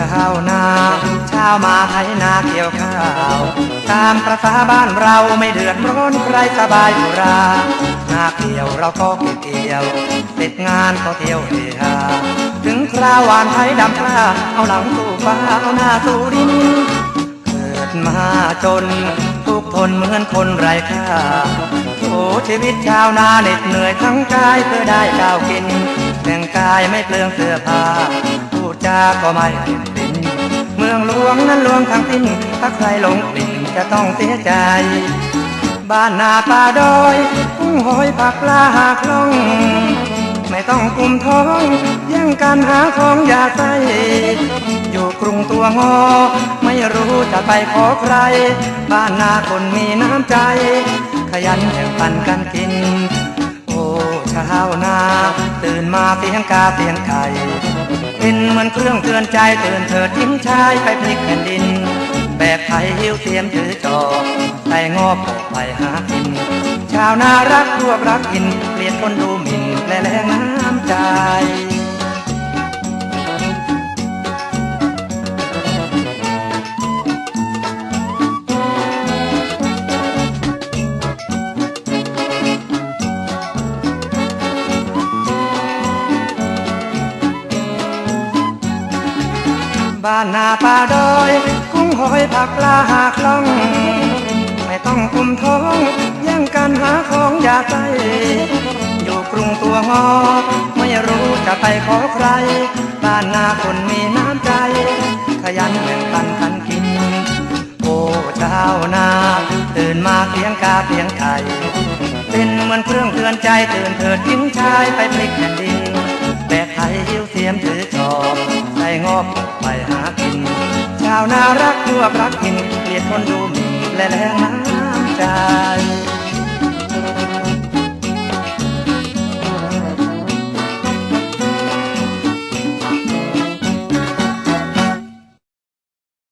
ชาวนาชาวมาไถนาเกี่ยวข้าว ตามประษาบ้านเราไม่เดือดร้อนใครสบายอยู่รานาเกี่ยวเราก็เก็บเกี่ยวเสร็จงานก็เที่ยวเฮฮาถึงคราวหวานไทยดำพลาเอาหลังสู่ฟ้าเอาหน้าสู่ดินเกิดมาจนทุกทนเหมือนคนไร้ค่าโอ้ชีวิตชาวนาเหน็ดเหนื่อยทั้งกายเพื่อได้ข้าวกินแต่งกายไม่เปลืองเสื้อผ้าพูดจาก็ไม่เป็น มืองหลวงนั้นหลวงทั้งสิ้น ถ้าใครหลงกลิ่นจะต้องเสียใจ บ้านนาป่าดอยกุ้งหอยผักปลาหาคล่อง ไม่ต้องกลุ่มท้องแย่งกันหาของยาใส่อยู่กรุงตัวงอ ไม่รู้จะไปขอใคร บ้านนาคนมีน้ำใจ ขยันแข่งปันกันกิน โอ้ชาวนา มาเสียงกาเสียงไก่เป็นเหมือนเครื่องเตือนใจเตือนเธอทิ้งชายไปพลิกแผ่นดิน แบกไถหิ้วเสียมถือจอบไต่งอบออกไปหากิน ชาวนารักรวบรักกินเปลี่ยนคนดูหมิ่นและแรงน้ำใจ บ้านนาป่าดอย กุ้งหอยผักปลาหาคล่อง ไม่ต้องกุมท้องแย่งกันหาของอยากได้อยู่กรุงตัวงอ ไม่รู้จะไปขอใคร บ้านนาคนมีน้ำใจ ขยันแบ่งปันกันกิน โอ้ชานาตื่นมาเสียงกาเสียงไก่เป็นเหมือนเครื่องเตือนใจตื่นเถิดทิ้งชายไปพลิกแผ่นดินแบกไถหิ้วเสียมถือจอบใส่งอบาวนารักรวรักหินเกลียดคนดูหมิ่นและแรงน้ำใจ